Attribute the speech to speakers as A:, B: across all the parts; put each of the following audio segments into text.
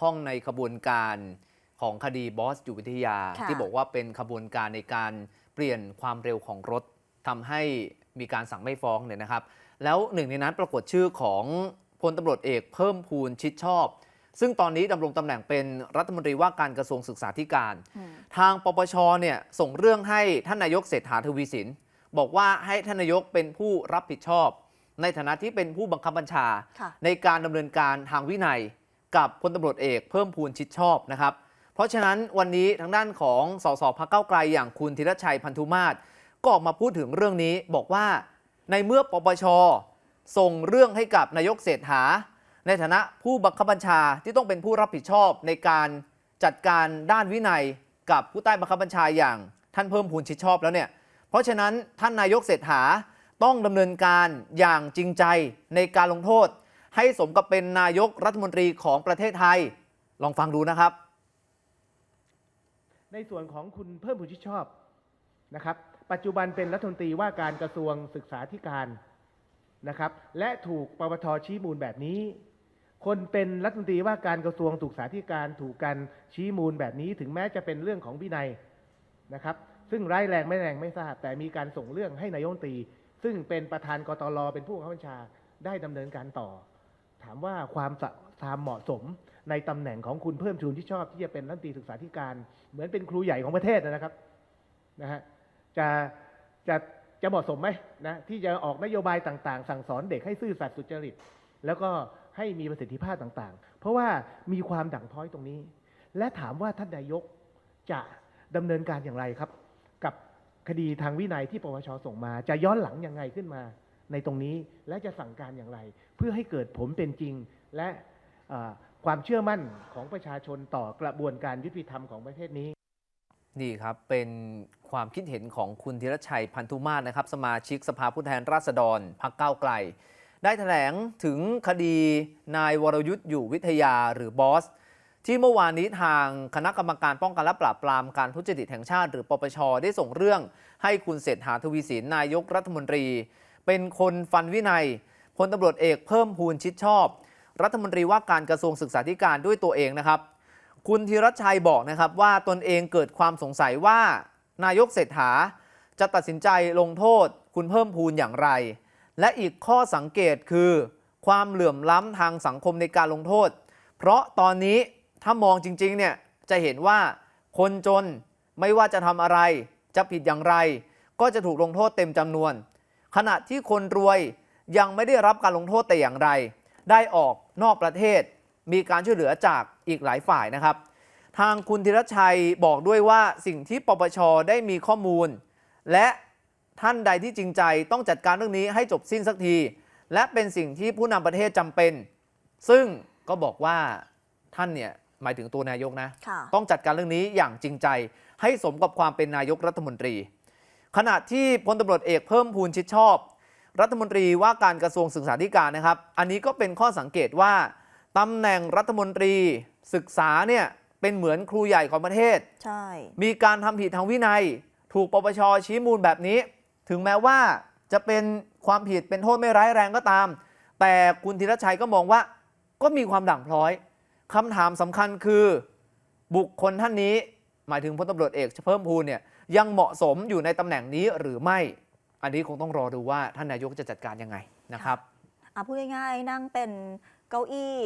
A: ข้องในขบวนการของคดีบอสอยู่วิทยา
B: ค่ะ
A: ที่บอกว่าเป็นขบวนการในการเปลี่ยนความเร็วของรถทำให้มีการสั่งไม่ฟ้องเนี่ยนะครับ แล้วหนึ่งในนั้นปรากฏชื่อของพลตำรวจเอกเพิ่มพูนชิดชอบ ซึ่งตอนนี้ดำรงตำแหน่งเป็นรัฐมนตรีว่าการกระทรวงศึกษาธิการ
B: อืม
A: ทางปปชเนี่ยส่งเรื่องให้ท่านนายกเศรษฐาทวีสิน บอกว่าให้ท่านนายกเป็นผู้รับผิดชอบ ในฐานะที่เป็นผู้บังคับบัญชา
B: ค่ะ
A: ในการดำเนินการทางวินัย กับพลตำรวจเอกเพิ่มพูนชิดชอบนะครับ เพราะฉะนั้นวันนี้ทางด้านของสสพักเก้าไกลอย่างคุณธีรชัยพันธุมาศก็ออกมาพูดถึงเรื่องนี้บอกว่าในเมื่อปปชส่งเรื่องให้กับนายกเศรษฐา ในฐานะผู้บังคับบัญชาที่ต้องเป็นผู้รับผิดชอบในการจัดการด้านวินัยกับผู้ใต้บังคับบัญชาอย่างท่านเพิ่มพูนชิดชอบแล้วเนี่ย เพราะฉะนั้นท่านนายกเศรษฐาต้องดำเนินการอย่างจริงใจในการลงโทษ ให้สมกับเป็นนายกรัฐมนตรีของประเทศไทย ลองฟังดูนะครับ
C: ในส่วนของคุณเพิ่มพูนชิดชอบนะครับ ปัจจุบันเป็นรัฐมนตรีว่าการกระทรวงศึกษาธิการนะครับ และถูกปปทชี้มูลแบบนี้ คนเป็นรัฐมนตรีว่าการกระทรวงศึกษาธิการถูกกันชี้มูลแบบนี้ ถึงแม้จะเป็นเรื่องของวินัยนะครับ ซึ่งร้ายแรงไม่แรงไม่ทราบ แต่มีการส่งเรื่องให้นายกรัฐมนตรี ซึ่งเป็นประธานกตลเป็นผู้บังคับบัญชาได้ดำเนินการต่อ ถามว่าความสามเหมาะสมในตำแหน่งของคุณเพิ่มชูนที่ชอบที่จะเป็นรัฐมนตรีศึกษาธิการ เหมือนเป็นครูใหญ่ของประเทศนะครับนะฮะจะจะจะเหมาะสมไหมนะที่จะออกนโยบายต่างๆ สั่งสอนเด็กให้ซื่อสัตย์สุจริต แล้วก็ให้มีประสิทธิภาพต่างๆ เพราะว่ามีความดั่งพ้อยตรงนี้ และถามว่าท่านนายกจะดำเนินการอย่างไรครับ กับคดีทางวินัยที่ปปชส่งมา จะย้อนหลังยังไงขึ้นมา ในตรงนี้และจะสั่งการอย่างไร เพื่อให้เกิดผลเป็นจริง และความเชื่อมั่นของประชาชนต่อกระบวนการยุติธรรมของประเทศนี้
A: นี่ครับเป็นความคิดเห็นของคุณธีรชัยพันธุมาศนะครับ สมาชิกสภาผู้แทนราษฎรพักก้าวไกล ได้แถลงถึงคดีนายวรยุทธ์อยู่วิทยาหรือบอส ที่เมื่อวานนี้ทางคณะกรรมการป้องกันและปราบปรามการทุจริตแห่งชาติ หรือปปชได้ส่งเรื่อง ให้คุณเศรษฐาทวีสินนายกรัฐมนตรี เป็นคนฟันวินัยพลตำรวจเอกเพิ่มพูนชิดชอบ รัฐมนตรีว่าการกระทรวงศึกษาธิการด้วยตัวเองนะครับ คุณธีรชัยบอกนะครับว่าตนเองเกิดความสงสัยว่านายกเศรษฐา จะตัดสินใจลงโทษ คุณเพิ่มพูนอย่างไร และอีกข้อสังเกตคือ ความเหลื่อมล้ำทางสังคมในการลงโทษ เพราะตอนนี้ถ้ามองจริงๆเนี่ยจะเห็นว่าคนจนไม่ว่าจะทำอะไรจะผิดอย่างไร ก็จะถูกลงโทษเต็มจำนวน ขณะที่คนรวยยังไม่ได้รับการลงโทษแต่อย่างไร ได้ออกนอกประเทศ มีการช่วยเหลือจากอีกหลายฝ่ายนะครับ ทางคุณธีรชัยบอกด้วยว่าสิ่งที่ปปชได้มีข้อมูล และท่านใดที่จริงใจต้องจัดการเรื่องนี้ให้จบสิ้นสักที และเป็นสิ่งที่ผู้นำประเทศจำเป็น ซึ่งก็บอกว่าท่านเนี่ยหมายถึงตัวนายกนะ
B: ค่ะ
A: ต้องจัดการเรื่องนี้อย่างจริงใจ ให้สมกับความเป็นนายกรัฐมนตรี ขณะที่พลตำรวจเอกเพิ่มพูนชิดชอบ รัฐมนตรีว่าการกระทรวงศึกษาธิการนะครับ อันนี้ก็เป็นข้อสังเกตว่าตำแหน่งรัฐมนตรีศึกษาเนี่ยเป็นเหมือนครูใหญ่ของประเทศ
B: ใช่
A: มีการทำผิดทางวินัย ถูกปปชชี้มูลแบบนี้ ถึงแม้ว่าจะเป็นความผิดเป็นโทษไม่ร้ายแรงก็ตาม แต่คุณธีรชัยก็มองว่าก็มีความด่างพร้อยคำถามสำคัญคือ บุคคลท่านนี้ หมายถึงพลตำรวจเอกเพิ่มพูนเนี่ย ยังเหมาะสมอยู่ในตำแหน่งนี้หรือไม่ อันนี้คงต้องรอดูว่าท่านนายกจะจัดการยังไงนะครับ
B: อะพูดง่ายๆนั่งเป็นเก้าอี้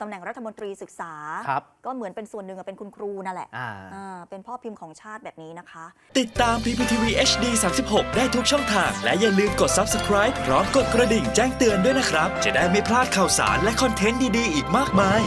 B: ตำแหน่งรัฐมนตรีศึกษา
A: ครับ
B: ก็เหมือนเป็นส่วนหนึ่งอะเป็นคุณครูนั่นแหละ
A: อ่า
B: อ่าเป็นพ่อพิมพ์ของชาติแบบนี้นะคะ
D: ติดตาม PPTV HD 36 ได้ทุกช่องทาง และอย่าลืมกด Subscribe พร้อมกดกระดิ่งแจ้งเตือนด้วยนะครับ จะได้ไม่พลาดข่าวสารและคอนเทนต์ดี ๆ อีกมากมาย